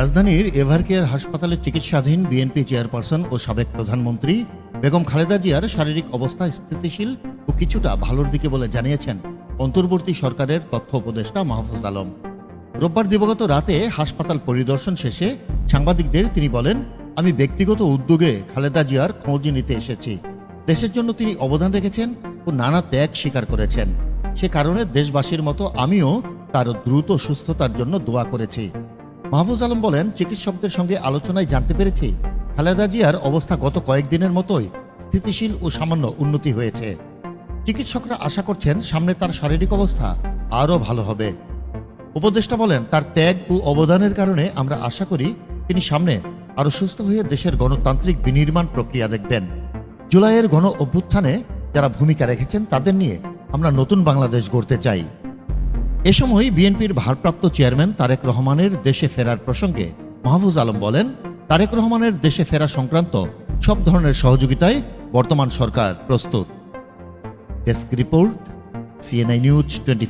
রাজধানীর এভারকেয়ার হাসপাতালে চিকিৎসাধীন বিএনপি চেয়ারপারসন ও সাবেক প্রধানমন্ত্রী বেগম খালেদা জিয়ার শারীরিক অবস্থা স্থিতিশীল ও কিছুটা ভালোর দিকে বলে জানিয়েছেন অন্তর্বর্তী সরকারের তথ্য উপদেষ্টা মাহফুজ আলম। রোববার দিবগত রাতে হাসপাতাল পরিদর্শন শেষে সাংবাদিকদের তিনি বলেন, আমি ব্যক্তিগত উদ্যোগে খালেদা জিয়ার খোঁজ নিতে এসেছি। দেশের জন্য তিনি অবদান রেখেছেন ও নানা ত্যাগ স্বীকার করেছেন। সে কারণে দেশবাসীর মতো আমিও তার দ্রুত সুস্থতার জন্য দোয়া করেছি। মাহফুজ আলম বলেন, চিকিৎসকদের সঙ্গে আলোচনায় জানতে পেরেছি খালেদা জিয়ার অবস্থা গত কয়েকদিনের মতোই স্থিতিশীল ও সামান্য উন্নতি হয়েছে। চিকিৎসকরা আশা করছেন সামনে তার শারীরিক অবস্থা আরও ভালো হবে। উপদেষ্টা বলেন, তার ত্যাগ ও অবদানের কারণে আমরা আশা করি তিনি সামনে আরও সুস্থ হয়ে দেশের গণতান্ত্রিক বিনির্মাণ প্রক্রিয়া দেখবেন। জুলাইয়ের গণ অভ্যুত্থানে যারা ভূমিকা রেখেছেন তাদের নিয়ে আমরা নতুন বাংলাদেশ গড়তে চাই। এ সময় বিএনপির ভারপ্রাপ্ত চেয়ারম্যান তারেক রহমানের দেশে ফেরার প্রসঙ্গে মাহফুজ আলম বলেন, তারেক রহমানের দেশে ফেরা সংক্রান্ত সব ধরনের সহযোগিতায় বর্তমান সরকার প্রস্তুত। Desk report, CNI News twenty